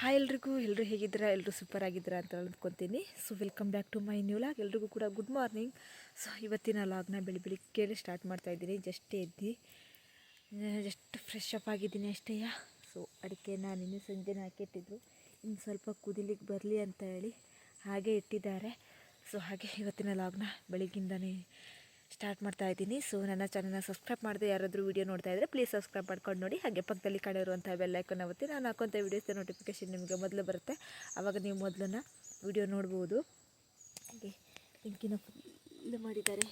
Hi ಎಲ್ರಿಗೂ ಎಲ್ಲರೂ ಹೇಗಿದ್ದೀರಾ? ಎಲ್ಲರೂ ಸೂಪರ್ ಆಗಿದ್ದೀರಾ ಅಂತ ಅಂದ್ಕೊತೀನಿ so welcome back to my new vlog ಎಲ್ರಿಗೂ ಕೂಡ ಗುಡ್ ಮಾರ್ನಿಂಗ್ ಸೊ ಇವತ್ತಿನ ಲಾಗ್ನ ಬೆಳಿ ಬೆಳಿಗ್ಗೆ ಸ್ಟಾರ್ಟ್ ಮಾಡ್ತಾ ಇದ್ದೀನಿ. ಜಸ್ಟ್ ಎದ್ದು ಜಸ್ಟ್ ಫ್ರೆಶ್ ಅಪ್ ಆಗಿದ್ದೀನಿ ಅಷ್ಟೇ ಸೊ ನಾನು ನಿನ್ನೆ ಸಂಜೆನ ಹಾಕಿಟ್ಟಿದ್ರು ಇನ್ನು ಸ್ವಲ್ಪ ಕುದಿಲಿಕ್ಕೆ ಬರಲಿ ಅಂತ ಹೇಳಿ ಹಾಗೆ ಇಟ್ಟಿದ್ದಾರೆ. ಸೊ ಹಾಗೆ ಇವತ್ತಿನ ಲಾಗ್ನ ಬೆಳಿಗ್ಗಿಂದನೇ ಸ್ಟಾರ್ಟ್ ಮಾಡ್ತಾ ಇದ್ದೀನಿ. ಸೊ ನನ್ನ ಚಾನಲ್ನ ಸಬ್ಸ್ಕ್ರೈಬ್ ಮಾಡಿದೆ ಯಾರಾದರೂ ವೀಡಿಯೋ ನೋಡ್ತಾ ಇದ್ದರೆ ಪ್ಲೀಸ್ ಸಬ್ಸ್ಕ್ರೈಬ್ ಮಾಡ್ಕೊಂಡು ನೋಡಿ. ಹಾಗೆ ಪಕ್ಕದಲ್ಲಿ ಕಡೆ ಇರುವಂಥ ಬೆಲ್ಲೈಕನ್ ಒತ್ತಿ. ನಾನು ಹಾಕೋಂಥ ವೀಡಿಯೋಸ್ ನೋಟಿಫಿಕೇಶನ್ ನಿಮಗೆ ಮೊದಲು ಬರುತ್ತೆ. ಆವಾಗ ನೀವು ಮೊದಲನ್ನ ವೀಡಿಯೋ ನೋಡ್ಬೋದು. ಹಾಗೆ ಬೆಂಕಿನ ಫುಲ್ ಮಾಡಿದ್ದಾರೆ.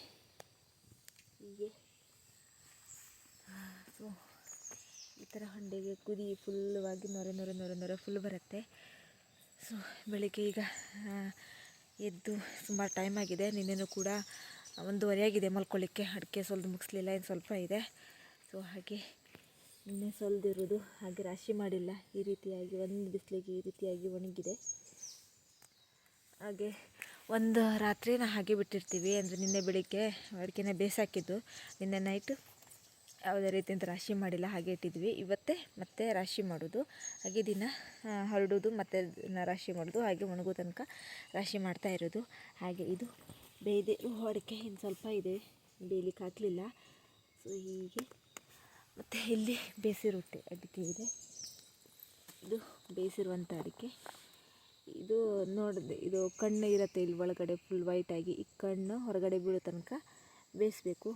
ಹೀಗೆ. ಸೊ ಈ ಥರ ಹಂಡೆಗೆ ಕುದಿ ಫುಲ್ಲವಾಗಿ ನೊರೆ ನೊರೆ ನೊರೆ ನೊರೆ ಫುಲ್ ಬರುತ್ತೆ. ಸೊ ಬೆಳಿಗ್ಗೆ ಈಗ ಎದ್ದು ಸುಮಾರು ಟೈಮ್ ಆಗಿದೆ. ನಿನ್ನೆನೂ ಕೂಡ ಒಂದೂವರೆ ಆಗಿದೆ ಮಲ್ಕೊಳ್ಳಿಕ್ಕೆ. ಅಡಿಕೆ ಸೊಲ್ದು ಮುಗಿಸ್ಲಿಲ್ಲ, ಇನ್ನು ಸ್ವಲ್ಪ ಇದೆ. ಸೊ ಹಾಗೆ ನಿನ್ನೆ ಸೊಲ್ದಿರೋದು ಹಾಗೆ ರಾಶಿ ಮಾಡಿಲ್ಲ. ಈ ರೀತಿಯಾಗಿ ಒಂದು ಬಿಸಿಲಿಗೆ ಈ ರೀತಿಯಾಗಿ ಒಣಗಿದೆ. ಹಾಗೆ ಒಂದು ರಾತ್ರಿನ ಹಾಗೆ ಬಿಟ್ಟಿರ್ತೀವಿ. ಅಂದರೆ ನಿನ್ನೆ ಬೆಳಿಗ್ಗೆ ಅಡಿಕೆನ ಬೇಸಾಕಿದ್ದು. ನಿನ್ನೆ ನೈಟು ಯಾವುದೇ ರೀತಿಯಿಂದ ರಾಶಿ ಮಾಡಿಲ್ಲ, ಹಾಗೆ ಇಟ್ಟಿದ್ವಿ. ಇವತ್ತೇ ಮತ್ತೆ ರಾಶಿ ಮಾಡೋದು. ಹಾಗೆ ದಿನ ಹರಡೋದು ಮತ್ತೆ ರಾಶಿ ಮಾಡೋದು. ಹಾಗೆ ಒಣಗೋ ತನಕ ರಾಶಿ ಮಾಡ್ತಾ ಇರೋದು. ಹಾಗೆ ಇದು ಬೇಯ್ದೆ ಅಡಿಕೆ ಇನ್ನು ಸ್ವಲ್ಪ ಇದೆ, ಬೇಯಲಿಕ್ಕೆ ಹಾಕಲಿಲ್ಲ ಸೊ ಹೀಗೆ. ಮತ್ತು ಇಲ್ಲಿ ಬೇಸಿರುತ್ತೆ ಅಡಿಕೆ ಇದೆ. ಇದು ಬೇಯಿಸಿರುವಂಥ ಅಡಿಕೆ. ಇದು ನೋಡಿದೆ, ಇದು ಕಣ್ಣು ಇರುತ್ತೆ ಇಲ್ಲಿ ಒಳಗಡೆ ಫುಲ್ ವೈಟಾಗಿ ಈ ಕಣ್ಣು ಹೊರಗಡೆ ಬೀಳೋ ತನಕ ಬೇಯಿಸ್ಬೇಕು.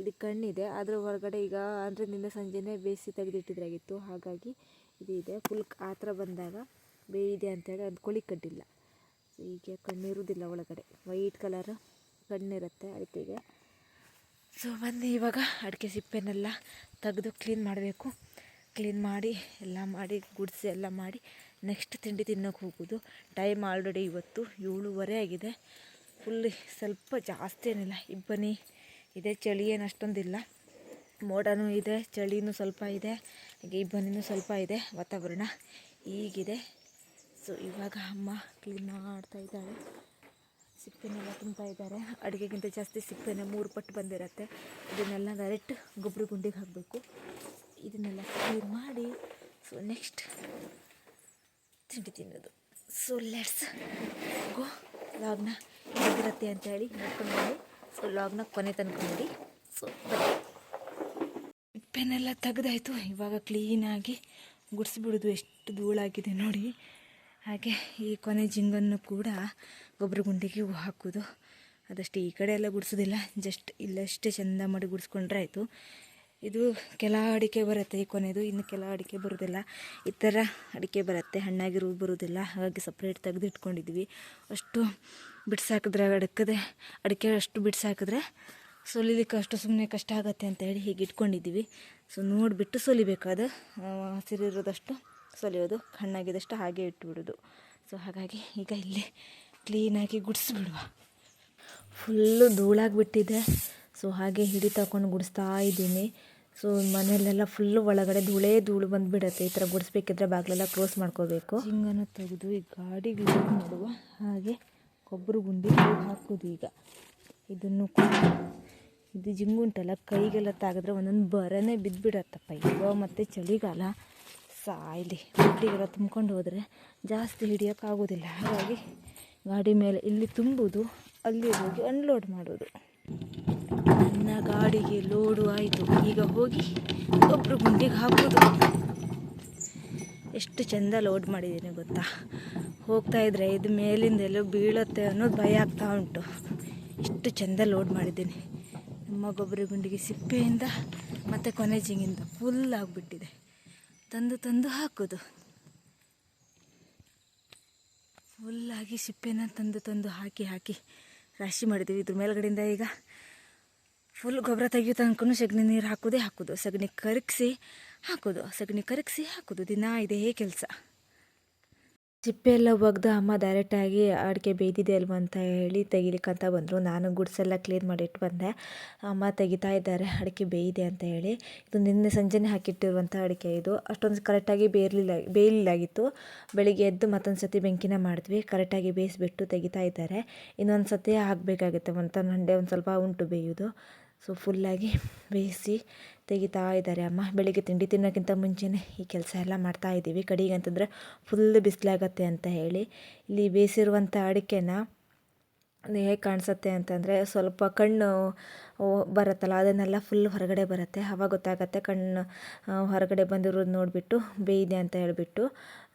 ಇದು ಕಣ್ಣಿದೆ ಅದರ ಹೊರಗಡೆ ಈಗ, ಅಂದರೆ ನಿನ್ನೆ ಸಂಜೆನೇ ಬೇಯಿಸಿ ತೆಗೆದಿಟ್ಟಿದ್ರಾಗಿತ್ತು ಹಾಗಾಗಿ ಇದು ಇದೆ. ಫುಲ್ ಆ ಥರ ಬಂದಾಗ ಬೇಯಿದೆ ಅಂತೇಳಿ ಅದು ಕೊಳಿ ಕಡ್ಡಿಲ್ಲ. ಸೊ ಹೀಗೆ ಕಣ್ಣಿರುವುದಿಲ್ಲ ಒಳಗಡೆ. ವೈಟ್ ಕಲರ್ ಕಣ್ಣಿರುತ್ತೆ ಅಡಿಕೆಗೆ. ಸೊ ಬಂದು ಇವಾಗ ಅಡಿಕೆ ಸಿಪ್ಪೆನೆಲ್ಲ ತೆಗೆದು ಕ್ಲೀನ್ ಮಾಡಬೇಕು. ಕ್ಲೀನ್ ಮಾಡಿ, ಎಲ್ಲ ಮಾಡಿ, ಗುಡಿಸಿ ಎಲ್ಲ ಮಾಡಿ ನೆಕ್ಸ್ಟ್ ತಿಂಡಿ ತಿನ್ನೋಕೆ ಹೋಗೋದು. ಟೈಮ್ ಆಲ್ರೆಡಿ ಇವತ್ತು ಏಳುವರೆ ಆಗಿದೆ. ಫುಲ್ ಸ್ವಲ್ಪ ಜಾಸ್ತಿ ಏನಿಲ್ಲ. ಇಬ್ಬನಿ ಇದೆ, ಚಳಿ ಏನು ಅಷ್ಟೊಂದಿಲ್ಲ. ಮೋಡನೂ ಇದೆ, ಚಳಿನೂ ಸ್ವಲ್ಪ ಇದೆ, ಹಾಗೆ ಇಬ್ಬನಿನೂ ಸ್ವಲ್ಪ ಇದೆ ವಾತಾವರಣ. ಈಗಿದೆ ಸೊ ಇವಾಗ ಅಮ್ಮ ಕ್ಲೀನ್ ಮಾಡ್ತಾ ಇದ್ದಾರೆ ಸಿಪ್ಪೆನೆಲ್ಲ ತುಂಬ್ತಾ ಇದ್ದಾರೆ. ಅಡುಗೆಗಿಂತ ಜಾಸ್ತಿ ಸಿಪ್ಪೆನೆ ಮೂರು ಪಟ್ಟು ಬಂದಿರತ್ತೆ. ಇದನ್ನೆಲ್ಲ ಡೈರೆಕ್ಟ್ ಗೊಬ್ಬರ ಗುಂಡಿಗೆ ಹಾಕಬೇಕು. ಇದನ್ನೆಲ್ಲ ಕ್ಲೀನ್ ಮಾಡಿ ಸೊ ನೆಕ್ಸ್ಟ್ ತಿಂಡಿ ತಿನ್ನೋದು. ಸೊ ಲೆಟ್ಸ್ ಗೋ ಲಾಗ್ನ ಹೇಗಿರುತ್ತೆ ಅಂತ ಹೇಳಿ ನೋಡ್ಕೊಂಡು ಬನ್ನಿ ಸೊ ಲಾಗ್ನ ಕೊನೆ ತನಕ ನೋಡಿ. ಸೊ ಬನ್ನಿ. ತೆಗ್ದಾಯ್ತು ತೆಗೆದಾಯ್ತು. ಇವಾಗ ಕ್ಲೀನಾಗಿ ಗುಡಿಸ್ಬಿಡೋದು ಎಷ್ಟು ಧೂಳಾಗಿದೆ ನೋಡಿ. ಹಾಗೆ ಈ ಕೊನೆ ಜಿಂಗನ್ನು ಕೂಡ ಗೊಬ್ಬರ ಗುಂಡಿಗೆ ಹಾಕೋದು ಅದಷ್ಟು ಈ ಕಡೆ ಎಲ್ಲ ಗುಡಿಸೋದಿಲ್ಲ ಜಸ್ಟ್ ಇಲ್ಲಷ್ಟೇ ಚೆಂದ ಮಾಡಿ ಗುಡಿಸ್ಕೊಂಡ್ರೆ ಆಯಿತು. ಇದು ಕೆಲ ಅಡಿಕೆ ಬರುತ್ತೆ ಈ ಕೊನೆದು. ಇನ್ನು ಕೆಲ ಅಡಿಕೆ ಬರೋದಿಲ್ಲ ಈ ಥರ ಅಡಿಕೆ ಬರುತ್ತೆ. ಹಣ್ಣಾಗಿರೋ ಬರೋದಿಲ್ಲ ಹಾಗಾಗಿ ಸಪ್ರೇಟ್ ತೆಗೆದು ಇಟ್ಕೊಂಡಿದ್ವಿ ಅಷ್ಟು ಬಿಡ್ಸಾಕಿದ್ರೆ ಅಡಕದೆ, ಅಡಿಕೆ ಅಷ್ಟು ಬಿಡ್ಸಾಕಿದ್ರೆ ಸೊಲಿಲಿಕ್ಕೆ ಅಷ್ಟು ಸುಮ್ಮನೆ ಕಷ್ಟ ಆಗುತ್ತೆ ಅಂತ ಹೇಳಿ ಹೀಗೆ ಇಟ್ಕೊಂಡಿದ್ದೀವಿ. ಸೊ ನೋಡಿಬಿಟ್ಟು ಸೊಲಿಬೇಕು ಅದು ಹಸಿರಿರೋದಷ್ಟು ಸೊಲಿಯೋದು ಹಣ್ಣಾಗಿದ್ದಷ್ಟು ಹಾಗೆ ಇಟ್ಬಿಡೋದು. ಸೊ ಹಾಗಾಗಿ ಈಗ ಇಲ್ಲಿ ಕ್ಲೀನಾಗಿ ಗುಡಿಸ್ಬಿಡುವ. ಫುಲ್ಲು ಧೂಳಾಗಿಬಿಟ್ಟಿದೆ. ಸೊ ಹಾಗೆ ಹಿಡಿ ತಗೊಂಡು ಗುಡಿಸ್ತಾ ಇದ್ದೀನಿ. ಸೊ ಮನೆಯಲ್ಲೆಲ್ಲ ಫುಲ್ಲು ಒಳಗಡೆ ಧೂಳೇ ಧೂಳು ಬಂದುಬಿಡತ್ತೆ. ಈ ಥರ ಗುಡಿಸ್ಬೇಕಿದ್ರೆ ಬಾಗಿಲೆಲ್ಲ ಕ್ಲೋಸ್ ಮಾಡ್ಕೋಬೇಕು. ಹಿಂಗನ್ನು ತೆಗೆದು ಈ ಗಾಡಿಗೆ ಮಾಡುವ. ಹಾಗೆ ಕೊಬ್ಬರು ಗುಂಡಿ ಹಾಕೋದು ಈಗ. ಇದನ್ನು ಇದು ಜಿಂಗುಂಟಲ್ಲ ಕೈಗೆಲ್ಲ ತಾಗಿದ್ರೆ ಒಂದೊಂದು ಬರನೇ ಬಿದ್ದುಬಿಡತ್ತಪ್ಪ. ಈಗ ಮತ್ತು ಚಳಿಗಾಲ. ಸಾಯ್ಲಿ ಗುಡ್ಡಿಗೆಲ್ಲ ತುಂಬ್ಕೊಂಡು ಹೋದರೆ ಜಾಸ್ತಿ ಹಿಡಿಯೋಕ್ಕಾಗೋದಿಲ್ಲ ಹಾಗಾಗಿ ಗಾಡಿ ಮೇಲೆ ಇಲ್ಲಿ ತುಂಬುವುದು ಅಲ್ಲಿ ಹೋಗಿ ಅನ್ಲೋಡ್ ಮಾಡೋದು ನನ್ನ ಗಾಡಿಗೆ ಲೋಡು ಆಯಿತು. ಈಗ ಹೋಗಿ ಒಬ್ಬರು ಗುಂಡಿಗೆ ಹಾಕೋದು ಎಷ್ಟು ಚೆಂದ ಲೋಡ್ ಮಾಡಿದ್ದೀನಿ ಗೊತ್ತಾ? ಹೋಗ್ತಾ ಇದ್ರೆ ಇದು ಮೇಲಿಂದ ಎಲ್ಲೋ ಬೀಳುತ್ತೆ ಅನ್ನೋದು ಭಯ ಆಗ್ತಾ ಉಂಟು. ಎಷ್ಟು ಚೆಂದ ಲೋಡ್ ಮಾಡಿದ್ದೀನಿ. ನಮ್ಮ ಗೊಬ್ಬರ ಗುಂಡಿಗೆ ಸಿಪ್ಪೆಯಿಂದ ಮತ್ತು ಕೊನೆ ಜಿಂಗಿಂದ ಫುಲ್ ಆಗಿಬಿಟ್ಟಿದೆ. ತಂದು ತಂದು ಹಾಕೋದು. ಫುಲ್ಲಾಗಿ ಸಿಪ್ಪೆನ ತಂದು ತಂದು ಹಾಕಿ ಹಾಕಿ ರಾಶಿ ಮಾಡಿದ್ದೀವಿ ಇದ್ರ ಮೇಲ್ಗಡೆಯಿಂದ ಈಗ. ಫುಲ್ ಗೊಬ್ಬರ ತೆಗಿಯೋ ತನಕ ಸಗಣಿ ನೀರು ಹಾಕೋದೇ ಹಾಕೋದು. ಸಗಣಿ ಕರಗಿಸಿ ಹಾಕೋದು. ಸಗಣಿ ಕರಗಿಸಿ ಹಾಕೋದು. ದಿನ ಇದೇ ಕೆಲಸ. ಸಿಪ್ಪೆ ಎಲ್ಲ ಒಗ್ದು ಅಮ್ಮ ಡೈರೆಕ್ಟಾಗಿ ಅಡಿಕೆ ಬೇಯ್ದಿದೆ ಅಲ್ವಾ ಅಂತ ಹೇಳಿ ತೆಗಿಲಿಕ್ಕಂತ ಬಂದರು. ನಾನು ಗುಡ್ಸೆಲ್ಲ ಕ್ಲೀನ್ ಮಾಡಿಟ್ಟು ಬಂದೆ. ಅಮ್ಮ ತೆಗಿತಾ ಇದ್ದಾರೆ, ಅಡಿಕೆ ಬೇಯಿದೆ ಅಂತ ಹೇಳಿ. ಇದು ನಿನ್ನೆ ಸಂಜೆನೇ ಹಾಕಿಟ್ಟಿರುವಂಥ ಅಡಿಕೆ ಇದು. ಅಷ್ಟೊಂದು ಕರೆಕ್ಟಾಗಿ ಬೇಯಲಿಲ್ಲ ಬೇಯಲಿಲ್ಲಾಗಿತ್ತು. ಬೆಳಿಗ್ಗೆ ಎದ್ದು ಮತ್ತೊಂದು ಸತಿ ಬೆಂಕಿನ ಮಾಡಿದ್ವಿ. ಕರೆಕ್ಟಾಗಿ ಬೇಯಿಸ್ಬಿಟ್ಟು ತೆಗಿತಾ ಇದ್ದಾರೆ. ಇನ್ನೊಂದು ಸತಿ ಹಾಕಬೇಕಾಗುತ್ತೆ. ಒಂದು ಹಂಡೆ ಒಂದು ಸ್ವಲ್ಪ ಉಂಟು ಬೇಯೋದು ಸೊ ಫುಲ್ಲಾಗಿ ಬೇಯಿಸಿ ತೆಗಿತಾ ಇದ್ದಾರೆ ಅಮ್ಮ. ಬೆಳಿಗ್ಗೆ ತಿಂಡಿ ತಿನ್ನೋಕ್ಕಿಂತ ಮುಂಚೆನೇ ಈ ಕೆಲಸ ಎಲ್ಲ ಮಾಡ್ತಾ ಇದ್ದೀವಿ. ಕಡೆಗೆ ಅಂತಂದರೆ ಫುಲ್ ಬಿಸಿಲಾಗತ್ತೆ ಅಂತ ಹೇಳಿ. ಇಲ್ಲಿ ಬೇಯಿಸಿರುವಂಥ ಅಡಿಕೆನ ಹೇಗೆ ಕಾಣಿಸುತ್ತೆ ಅಂತಂದರೆ ಸ್ವಲ್ಪ ಕಣ್ಣು ಬರುತ್ತಲ್ಲ, ಅದನ್ನೆಲ್ಲ ಫುಲ್ ಹೊರಗಡೆ ಬರುತ್ತೆ. ಅವಾಗ ಗೊತ್ತಾಗತ್ತೆ ಕಣ್ಣು ಹೊರಗಡೆ ಬಂದಿರೋದು ನೋಡಿಬಿಟ್ಟು ಬೇಯಿದೆ ಅಂತ ಹೇಳಿಬಿಟ್ಟು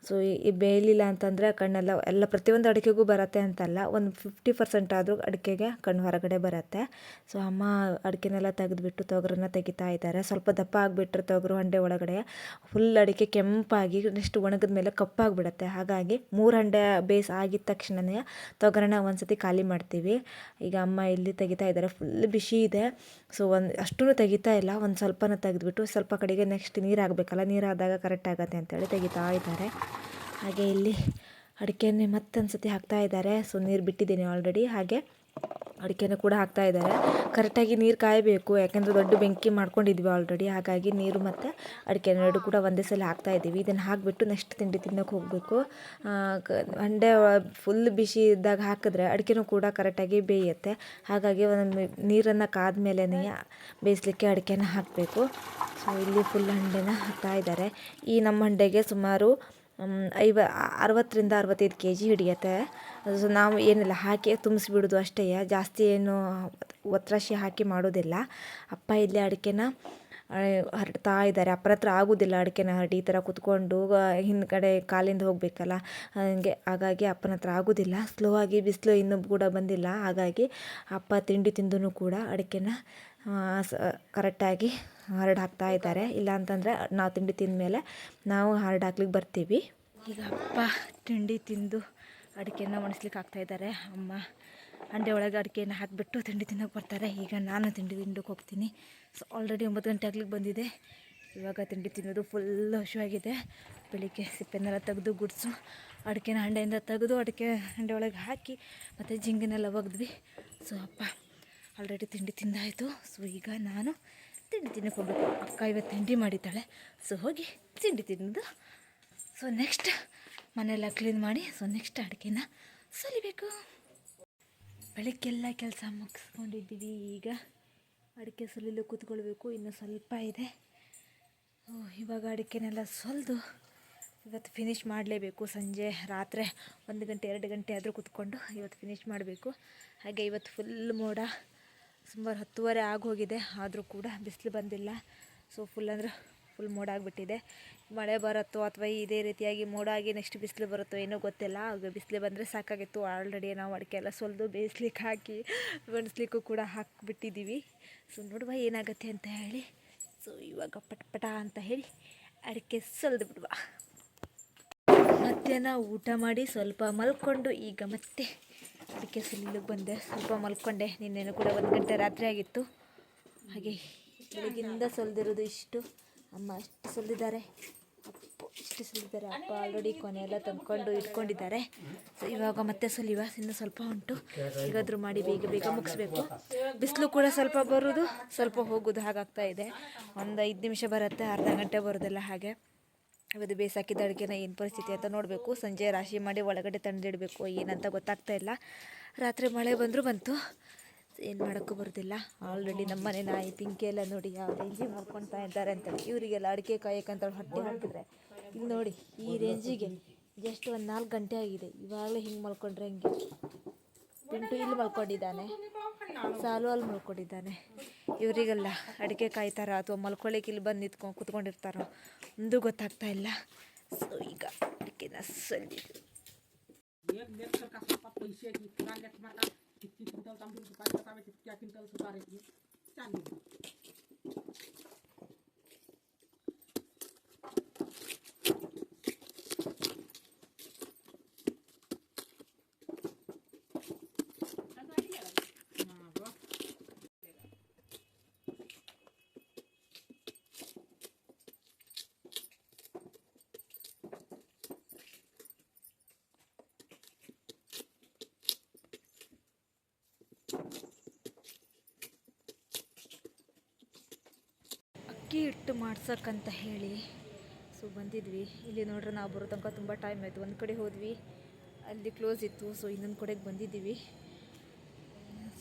ಸೊ ಈ ಬೇಯಲಿಲ್ಲ ಅಂತಂದರೆ ಕಣ್ಣೆಲ್ಲ ಎಲ್ಲ ಪ್ರತಿಯೊಂದು ಅಡಿಕೆಗೂ ಬರುತ್ತೆ ಅಂತಲ್ಲ. ಒಂದು ಫಿಫ್ಟಿ ಪರ್ಸೆಂಟ್ ಆದರೂ ಅಡಿಕೆಗೆ ಕಣ್ಣು ಹೊರಗಡೆ ಬರುತ್ತೆ. ಸೊ ಅಮ್ಮ ಅಡಿಕೆನೆಲ್ಲ ತೆಗೆದುಬಿಟ್ಟು ತೊಗರನ್ನ ತೆಗಿತಾ ಇದ್ದಾರೆ. ಸ್ವಲ್ಪ ದಪ್ಪ ಆಗಿಬಿಟ್ರೆ ತೊಗರು ಹಂಡೆ ಒಳಗಡೆ ಫುಲ್ ಅಡಿಕೆ ಕೆಂಪಾಗಿ ನೆಕ್ಸ್ಟ್ ಒಣಗಿದ ಮೇಲೆ ಕಪ್ಪಾಗಿಬಿಡುತ್ತೆ. ಹಾಗಾಗಿ ಮೂರು ಹಂಡೆ ಬೇಸ್ ಆಗಿದ ತಕ್ಷಣವೇ ತೊಗರನ್ನ ಒಂದ್ಸತಿ ಖಾಲಿ ಮಾಡ್ತೀವಿ. ಈಗ ಅಮ್ಮ ಇಲ್ಲಿ ತೆಗಿತಾ ಇದ್ದಾರೆ. ಫುಲ್ ಬಿಸಿ ಇದೆ. ಸೊ ಒಂದು ಅಷ್ಟೂ ತೆಗಿತಾ ಇಲ್ಲ. ಒಂದು ಸ್ವಲ್ಪನ ತೆಗೆದುಬಿಟ್ಟು ಸ್ವಲ್ಪ ಕಡೆಗೆ ನೆಕ್ಸ್ಟ್ ನೀರು ಆಗಬೇಕಲ್ಲ ನೀರಾದಾಗ ಕರೆಕ್ಟ್ ಆಗುತ್ತೆ ಅಂತೇಳಿ ತೆಗಿತಾ ಇದ್ದಾರೆ. ಹಾಗೆ ಇಲ್ಲಿ ಅಡಿಕೆಯನ್ನೇ ಮತ್ತೊಂದು ಸತಿ ಹಾಕ್ತಾ ಇದ್ದಾರೆ. ಸೊ ನೀರು ಬಿಟ್ಟಿದ್ದೀನಿ ಆಲ್ರೆಡಿ ಹಾಗೆ ಅಡಿಕೆನೂ ಕೂಡ ಹಾಕ್ತಾ ಇದ್ದಾರೆ. ಕರೆಕ್ಟಾಗಿ ನೀರು ಕಾಯಬೇಕು. ಯಾಕೆಂದರೆ ದೊಡ್ಡ ಬೆಂಕಿ ಮಾಡ್ಕೊಂಡಿದ್ವಿ ಆಲ್ರೆಡಿ ಹಾಗಾಗಿ ನೀರು ಮತ್ತು ಅಡಿಕೆ ಎರಡು ಕೂಡ ಒಂದೇ ಸಲ ಹಾಕ್ತಾ ಇದ್ದೀವಿ. ಇದನ್ನು ಹಾಕಿಬಿಟ್ಟು ನೆಕ್ಸ್ಟ್ ತಿಂಡಿ ತಿನ್ನೋಕೆ ಹೋಗಬೇಕು. ಹಂಡೆ ಫುಲ್ ಬಿಸಿ ಇದ್ದಾಗ ಹಾಕಿದ್ರೆ ಅಡಿಕೆನೂ ಕೂಡ ಕರೆಕ್ಟಾಗಿ ಬೇಯುತ್ತೆ. ಹಾಗಾಗಿ ಒಂದು ನೀರನ್ನು ಕಾದ್ಮೇಲೆ ಬೇಯಿಸಲಿಕ್ಕೆ ಅಡಿಕೆನ ಹಾಕಬೇಕು. ಸೊ ಇಲ್ಲಿ ಫುಲ್ ಹಂಡೆನ ಹಾಕ್ತಾ ಇದ್ದಾರೆ. ಈ ನಮ್ಮ ಹಂಡೆಗೆ ಸುಮಾರು ಐವ, ಅರವತ್ತರಿಂದ ಅರವತ್ತೈದು ಕೆ ಜಿ ಹಿಡಿಯುತ್ತೆ. ಸೊ ನಾವು ಏನಿಲ್ಲ, ಹಾಕಿ ತುಂಬಿಸ್ಬಿಡೋದು ಅಷ್ಟೇ. ಜಾಸ್ತಿ ಏನು ಒತ್ತರಾಶಿ ಹಾಕಿ ಮಾಡೋದಿಲ್ಲ. ಅಪ್ಪ ಇಲ್ಲಿ ಅಡಿಕೆನ ಹರಡ್ತಾ ಇದ್ದಾರೆ. ಅಪ್ಪನ ಹತ್ರ ಆಗೋದಿಲ್ಲ ಅಡಿಕೆನ ಹರಡಿ, ಈ ಥರ ಕುತ್ಕೊಂಡು ಹಿಂದ್ಗಡೆ ಕಾಲಿಂದ ಹೋಗಬೇಕಲ್ಲ. ಹಾಗೆ, ಹಾಗಾಗಿ ಅಪ್ಪನ ಹತ್ರ ಆಗೋದಿಲ್ಲ. ಸ್ಲೋ ಆಗಿ ಬಿಸಿಲು ಇನ್ನೂ ಕೂಡ ಬಂದಿಲ್ಲ. ಹಾಗಾಗಿ ಅಪ್ಪ ತಿಂಡಿ ತಿಂದೂ ಕೂಡ ಅಡಿಕೆನ ಕರೆಕ್ಟಾಗಿ ಹರಡು ಹಾಕ್ತಾ ಇದ್ದಾರೆ. ಇಲ್ಲ ಅಂತಂದರೆ ನಾವು ತಿಂಡಿ ತಿಂದಮೇಲೆ ನಾವು ಹಾರ್ಡ್ ಹಾಕ್ಲಿಕ್ಕೆ ಬರ್ತೀವಿ. ಈಗ ಅಪ್ಪ ತಿಂಡಿ ತಿಂದು ಅಡಿಕೆನ ಒಣಸ್ಲಿಕ್ಕೆ ಹಾಕ್ತಾ ಇದ್ದಾರೆ. ಅಮ್ಮ ಹಂಡೆ ಒಳಗೆ ಅಡಿಕೆನ ಹಾಕಿಬಿಟ್ಟು ತಿಂಡಿ ತಿನ್ನೋಕೆ ಬರ್ತಾರೆ. ಈಗ ನಾನು ತಿಂಡಿ ತಿಂಡಕ್ಕೆ ಹೋಗ್ತೀನಿ. ಸೊ ಆಲ್ರೆಡಿ ಒಂಬತ್ತು ಗಂಟೆ ಆಗ್ಲಿಕ್ಕೆ ಬಂದಿದೆ. ಇವಾಗ ತಿಂಡಿ ತಿನ್ನೋದು ಫುಲ್ ಹಶುವಾಗಿದೆ ಬೆಳಿಗ್ಗೆ ಸಿಪ್ಪೆನೆಲ್ಲ ತೆಗೆದು ಗುಡಿಸು, ಅಡಿಕೆನ ಹಂಡೆಯಿಂದ ತೆಗೆದು ಅಡಿಕೆ ಹಂಡೆ ಒಳಗೆ ಹಾಕಿ ಮತ್ತು ಜಿಂಗಿನೆಲ್ಲ ಒಗೆದ್ವಿ. ಸೊ ಅಪ್ಪ ಆಲ್ರೆಡಿ ತಿಂಡಿ ತಿಂದಾಯಿತು. ಸೊ ಈಗ ನಾನು ತಿಂಡಿ ತಿನ್ನಕ್ಕೆ ಅಕ್ಕ ಇವತ್ತು ತಿಂಡಿ ಮಾಡಿದ್ದಾಳೆ. ಸೊ ಹೋಗಿ ತಿಂಡಿ ತಿನ್ನೋದು. ಸೊ ನೆಕ್ಸ್ಟ್ ಮನೆಯೆಲ್ಲ ಕ್ಲೀನ್ ಮಾಡಿ ಸೊ ನೆಕ್ಸ್ಟ್ ಅಡುಗೆನ ಸಲಿಬೇಕು ಬೆಳಗ್ಗೆಲ್ಲ ಕೆಲಸ ಮುಗಿಸ್ಕೊಂಡಿದ್ದೀವಿ. ಈಗ ಅಡಿಕೆ ಸುಲಿಲು ಕೂತ್ಕೊಳ್ಬೇಕು. ಇನ್ನು ಸ್ವಲ್ಪ ಇದೆ. ಇವಾಗ ಅಡಿಕೆನೆಲ್ಲ ಸ್ವಲ್ದು ಇವತ್ತು ಫಿನಿಷ್ ಮಾಡಲೇಬೇಕು. ಸಂಜೆ, ರಾತ್ರಿ ಒಂದು ಗಂಟೆ, ಎರಡು ಗಂಟೆ ಆದರೂ ಕೂತ್ಕೊಂಡು ಇವತ್ತು ಫಿನಿಷ್ ಮಾಡಬೇಕು. ಹಾಗೆ ಇವತ್ತು ಫುಲ್ ಮೋಡ ಸುಮಾರು ಹತ್ತುವರೆ ಆಗೋಗಿದೆ, ಆದರೂ ಕೂಡ ಬಿಸಿಲು ಬಂದಿಲ್ಲ. ಸೊ ಫುಲ್ ಅಂದ್ರೆ ಫುಲ್ ಮೋಡ ಆಗಿಬಿಟ್ಟಿದೆ. ಮಳೆ ಬರುತ್ತೋ ಅಥವಾ ಇದೇ ರೀತಿಯಾಗಿ ಮೋಡ ಆಗಿ ನೆಕ್ಸ್ಟ್ ಬಿಸಿಲು ಬರುತ್ತೋ ಏನೋ ಗೊತ್ತಿಲ್ಲ. ಆಗ ಬಿಸಿಲು ಬಂದರೆ ಸಾಕಾಗಿತ್ತು. ಆಲ್ರೆಡಿ ನಾವು ಅಡಿಕೆ ಎಲ್ಲ ಸೊಲ್ದು ಬೇಯಿಸ್ಲಿಕ್ಕೆ ಹಾಕಿ ಒಣಸ್ಲಿಕ್ಕೂ ಕೂಡ ಹಾಕಿಬಿಟ್ಟಿದ್ದೀವಿ. ಸೊ ನೋಡುವ ಏನಾಗುತ್ತೆ ಅಂತ ಹೇಳಿ. ಸೊ ಇವಾಗ ಪಟ್ಪಟ ಅಂತ ಹೇಳಿ ಅಡಿಕೆ ಸೊಲ್ದು ಬಿಡುವ. ಮಧ್ಯಾಹ್ನ ಊಟ ಮಾಡಿ ಸ್ವಲ್ಪ ಮಲ್ಕೊಂಡು, ಈಗ ಮತ್ತೆ ಅಡಿಕೆ ಸುಲಿಲಿಕ್ಕೆ ಬಂದೆ. ಸ್ವಲ್ಪ ಮಲ್ಕೊಂಡೆ. ನಿನ್ನೆನೂ ಕೂಡ ಒಂದು ಗಂಟೆ ರಾತ್ರಿ ಆಗಿತ್ತು. ಹಾಗೆ ಬೆಳಗಿಂದ ಸೊಲ್ದಿರೋದು ಇಷ್ಟು. ಅಮ್ಮ ಅಷ್ಟು ಸೊಲ್ದಿದ್ದಾರೆ. ಅಪ್ಪು ಇಷ್ಟು ಸುಲಿದ್ದಾರೆ ಅಪ್ಪ ಆಲ್ರೆಡಿ ಕೊನೆ ಎಲ್ಲ ತಂದ್ಕೊಂಡು ಇಟ್ಕೊಂಡಿದ್ದಾರೆ. ಸೊ ಇವಾಗ ಮತ್ತೆ ಸುಲಿವ ಇನ್ನು ಸ್ವಲ್ಪ ಉಂಟು. ಹೇಗಾದರೂ ಮಾಡಿ ಬೇಗ ಬೇಗ ಮುಗಿಸ್ಬೇಕು. ಬಿಸಿಲು ಕೂಡ ಸ್ವಲ್ಪ ಬರೋದು, ಸ್ವಲ್ಪ ಹೋಗೋದು ಹಾಗಾಗ್ತಾ ಇದೆ. ಒಂದು ಐದು ನಿಮಿಷ ಬರುತ್ತೆ, ಅರ್ಧ ಗಂಟೆ ಬರೋದಿಲ್ಲ ಹಾಗೆ. ಇವತ್ತು ಬೇಸಾಕಿದ ಅಡುಗೆನ ಏನು ಪರಿಸ್ಥಿತಿ ಅಂತ ನೋಡಬೇಕು. ಸಂಜೆ ರಾಶಿ ಮಾಡಿ ಒಳಗಡೆ ತಂದಿಡಬೇಕು. ಏನಂತ ಗೊತ್ತಾಗ್ತಾ ಇಲ್ಲ. ರಾತ್ರಿ ಮಳೆ ಬಂದರೂ ಬಂತು. ಏನು ಮಾಡೋಕ್ಕೂ ಬರೋದಿಲ್ಲ. ಆಲ್ರೆಡಿ ನಮ್ಮ ಮನೆ ನಾಯಿ ಪಿಂಕಿ ಎಲ್ಲ ನೋಡಿ ಯಾವ ರೇಂಜಿಗೆ ಮಾಡ್ಕೊಳ್ತಾ ಇದ್ದಾರೆ ಅಂತೇಳಿ ಇವರಿಗೆಲ್ಲ ಅಡಿಕೆ ಕಾಯಕ್ಕಂತ ಹೊಟ್ಟೆ ಹಾಕಿದ್ರೆ. ಇಲ್ಲಿ ನೋಡಿ, ಈ ರೇಂಜಿಗೆ ಜಸ್ಟ್ ಒಂದು ನಾಲ್ಕು ಗಂಟೆ ಆಗಿದೆ. ಇವಾಗಲೇ ಹಿಂಗೆ ಮಲ್ಕೊಂಡ್ರೆ ಹಿಂಗೆ? ಪಿಂಟು ಇಲ್ಲಿ ಮಲ್ಕೊಂಡಿದ್ದಾನೆ. ಸಾಲು ಅಲ್ಲಿ ಮಲ್ಕೊಂಡಿದ್ದಾನೆ. ಇವರಿಗೆಲ್ಲ ಅಡಿಕೆ ಕಾಯ್ತಾರ ಅಥವಾ ಮಲ್ಕೊಳ್ಳಿಕ್ಕೆ ಇಲ್ಲಿ ಬಂದು ನಿಂತ್ಕೊಂಡು ಕುತ್ಕೊಂಡಿರ್ತಾರೋ ಒಂದು ಗೊತ್ತಾಗ್ತಾ ಇಲ್ಲ ಸೊ ಈಗ ಅಡಿಕೆನ ಸಲ್ಲಿದ್ದು एक लेक्चर का सापा पैसे की कितना लेट माता कितनी क्विंटल तांबूल सुपारी बतावे कितना क्विंटल सुपारी की ಅಕ್ಕಿ ಹಿಟ್ಟು ಮಾಡ್ಸೋಕ್ಕಂತ ಹೇಳಿ. ಸೊ ಬಂದಿದ್ವಿ. ಇಲ್ಲಿ ನೋಡ್ರಿ ನಾವು ಬರೋ ತನಕ ತುಂಬ ಟೈಮ್ ಆಯಿತು. ಒಂದು ಕಡೆ ಹೋದ್ವಿ, ಅಲ್ಲಿ ಕ್ಲೋಸ್ ಇತ್ತು. ಸೊ ಇನ್ನೊಂದು ಕಡೆಗೆ ಬಂದಿದ್ದೀವಿ.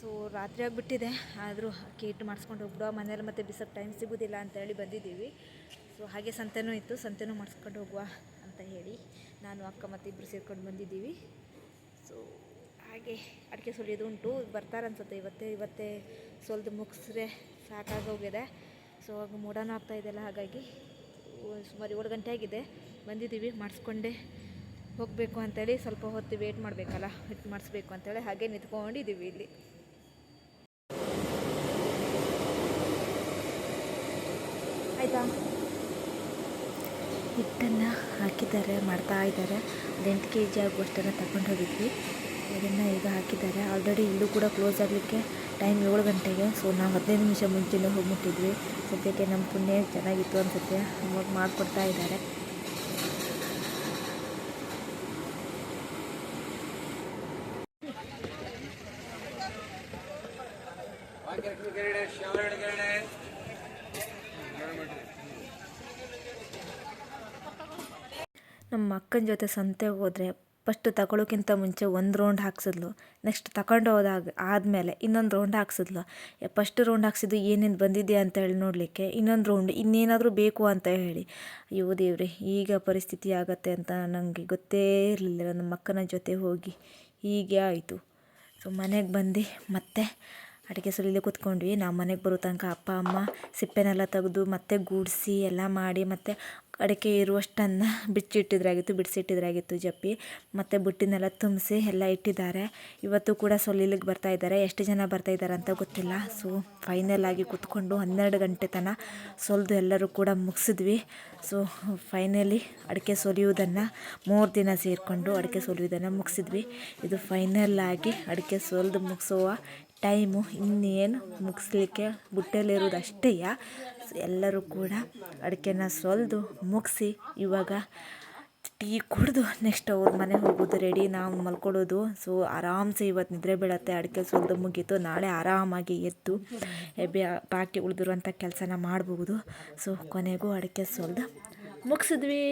ಸೊ ರಾತ್ರಿ ಆಗಿಬಿಟ್ಟಿದೆ. ಆದರೂ ಅಕ್ಕಿ ಹಿಟ್ಟು ಮಾಡಿಸ್ಕೊಂಡು ಹೋಗ್ಬಿಡುವ ಮನೇಲಿ ಮತ್ತೆ ಬಿಸಕ್ಕೆ ಟೈಮ್ ಸಿಗೋದಿಲ್ಲ ಅಂತೇಳಿ ಬಂದಿದ್ದೀವಿ. ಸೊ ಹಾಗೆ ಸಂತೆನೂ ಇತ್ತು. ಸಂತೆನೂ ಮಾಡಿಸ್ಕೊಂಡು ಹೋಗುವ ಅಂತ ಹೇಳಿ ನಾನು, ಅಕ್ಕ ಮತ್ತು ಇಬ್ಬರು ಸೇರ್ಕೊಂಡು ಬಂದಿದ್ದೀವಿ. ಸೊ ಹಾಗೆ ಅಡಿಕೆ ಸೊಲಿಯೋದು ಉಂಟು. ಬರ್ತಾರೆ ಅನ್ಸುತ್ತೆ ಇವತ್ತೇ ಇವತ್ತೇ ಸೊಲ್ದು ಮುಗಿಸ್ರೆ ಸಾಕಾಗೋಗಿದೆ ಸೊ ಆಗ ಮೂಡನೂ ಆಗ್ತಾ ಇದೆಯಲ್ಲ ಹಾಗಾಗಿ ಸುಮಾರು ಏಳು ಗಂಟೆ ಆಗಿದೆ. ಬಂದಿದ್ದೀವಿ, ಮಾಡಿಸ್ಕೊಂಡೆ ಹೋಗಬೇಕು ಅಂತೇಳಿ ಸ್ವಲ್ಪ ಹೊತ್ತು ವೇಟ್ ಮಾಡಬೇಕಲ್ಲ ಹಿಟ್ಟು ಮಾಡಿಸ್ಬೇಕು ಅಂತೇಳಿ ಹಾಗೆ ನಿಂತ್ಕೊಂಡಿದ್ದೀವಿ ಇಲ್ಲಿ. ಆಯಿತಾ? ಹಿಟ್ಟನ್ನು ಹಾಕಿದ್ದಾರೆ, ಮಾಡ್ತಾ ಇದ್ದಾರೆ. ಒಂದು ಎಂಟು ಕೆ ಜಿ ಆಗುವಷ್ಟನ್ನು ತಗೊಂಡು ಹೋಗಿದ್ವಿ. ಅದನ್ನು ಈಗ ಹಾಕಿದ್ದಾರೆ. ಆಲ್ರೆಡಿ ಇಲ್ಲೂ ಕೂಡ ಕ್ಲೋಸ್ ಆಗಲಿಕ್ಕೆ ಟೈಮ್ ಏಳು ಗಂಟೆಗೆ ಸೊ ನಾವು ಹದಿನೈದು ನಿಮಿಷ ಮುಂಚೆನೇ ಮುಟ್ಟಿದ್ವಿ ಸದ್ಯಕ್ಕೆ ನಮ್ಮ ಪುಣ್ಯ ಚೆನ್ನಾಗಿತ್ತು ಅನಿಸುತ್ತೆ. ಅವಾಗ ಮಾಡಿಕೊಡ್ತಾ ಇದ್ದಾರೆ. ನಮ್ಮ ಅಕ್ಕನ ಜೊತೆ ಸಂತೆಗೆ ಹೋದರೆ ಫಸ್ಟ್ ತಗೊಳ್ಳೋಕ್ಕಿಂತ ಮುಂಚೆ ಒಂದು ರೌಂಡ್ ಹಾಕ್ಸಿದ್ಲು. ನೆಕ್ಸ್ಟ್ ತಗೊಂಡು ಹೋದಾಗ ಆದಮೇಲೆ ಇನ್ನೊಂದು ರೌಂಡ್ ಹಾಕ್ಸಿದ್ಲು. ಫಸ್ಟ್ ರೌಂಡ್ ಹಾಕ್ಸಿದ್ದು ಏನೇನು ಬಂದಿದೆ ಅಂತ ಹೇಳಿ ನೋಡಲಿಕ್ಕೆ ಇನ್ನೊಂದು ರೌಂಡ್ ಇನ್ನೇನಾದರೂ ಬೇಕು ಅಂತ ಹೇಳಿ. ಅಯ್ಯೋ ದೇವ್ರಿ, ಈಗ ಪರಿಸ್ಥಿತಿ ಆಗತ್ತೆ ಅಂತ ನನಗೆ ಗೊತ್ತೇ ಇರಲಿಲ್ಲ. ನಮ್ಮ ಅಕ್ಕನ ಜೊತೆ ಹೋಗಿ ಹೀಗೆ ಆಯಿತು. ಸೊ, ಮನೆಗೆ ಬಂದು. ಮತ್ತೆ ಅಡುಗೆ ಸುಲಿಲಿ ಕೂತ್ಕೊಂಡ್ವಿ. ನಾವು ಮನೆಗೆ ಬರೋ ತನಕ ಅಪ್ಪ, ಅಮ್ಮ ಸಿಪ್ಪೆನೆಲ್ಲ ತೆಗೆದು ಮತ್ತೆ ಗೂಡಿಸಿ ಎಲ್ಲ ಮಾಡಿ ಮತ್ತು ಅಡಿಕೆ ಇರುವಷ್ಟನ್ನು ಬಿಚ್ಚಿಟ್ಟಿದ್ರಾಗಿತ್ತು, ಬಿಡಿಸಿಟ್ಟಿದ್ರಾಗಿತ್ತು ಜಪ್ಪಿ. ಮತ್ತು ಬುಟ್ಟಿನೆಲ್ಲ ತುಂಬಿಸಿ ಎಲ್ಲ ಇಟ್ಟಿದ್ದಾರೆ. ಇವತ್ತು ಕೂಡ ಸೊಲಿಲಿಕ್ಕೆ ಬರ್ತಾ ಇದ್ದಾರೆ. ಎಷ್ಟು ಜನ ಬರ್ತಾ ಇದ್ದಾರೆ ಅಂತ ಗೊತ್ತಿಲ್ಲ. ಸೊ ಫೈನಲ್ ಆಗಿ ಕೂತ್ಕೊಂಡು ಹನ್ನೆರಡು ಗಂಟೆ ತನಕ ಸೊಲ್ದು ಎಲ್ಲರೂ ಕೂಡ ಮುಗಿಸಿದ್ವಿ. ಸೊ ಫೈನಲಿ ಅಡಿಕೆ ಸೊಲಿಯುವುದನ್ನು ಮೂರು ದಿನ ಸೇರಿಕೊಂಡು ಅಡಿಕೆ ಸೊಲಿಯುವುದನ್ನು ಮುಗಿಸಿದ್ವಿ. ಇದು ಫೈನಲ್ ಆಗಿ ಅಡಿಕೆ ಸೊಲ್ದು ಮುಗಿಸುವ ಟೈಮು ಇನ್ನೇನು ಮುಗಿಸ್ಲಿಕ್ಕೆ ಬುಟ್ಟೆಲಿರೋದು ಅಷ್ಟೇ ಎಲ್ಲರೂ ಕೂಡ ಅಡಿಕೆನ ಸೊಲ್ದು ಮುಗಿಸಿ ಇವಾಗ ಟೀ ಕುಡಿದು ನೆಕ್ಸ್ಟ್ ಅವ್ರ ಮನೆ ಹೋಗೋದು ರೆಡಿ ನಾವು ಮಲ್ಕೊಳ್ಳೋದು. ಸೊ ಆರಾಮ್ಸೆ ಇವತ್ತು ನಿದ್ರೆ ಬೀಳತ್ತೆ. ಅಡಿಕೆ ಸೊಲ್ದು ಮುಗೀತು. ನಾಳೆ ಆರಾಮಾಗಿ ಎದ್ದು ಎಬ್ಬೆ ಬಾಕಿ ಉಳಿದಿರುವಂಥ ಕೆಲಸನ ಮಾಡಬಹುದು ಸೊ ಕೊನೆಗೂ ಅಡಿಕೆ ಸೊಲ್ದು ಮುಗಿಸಿದ್ವಿ.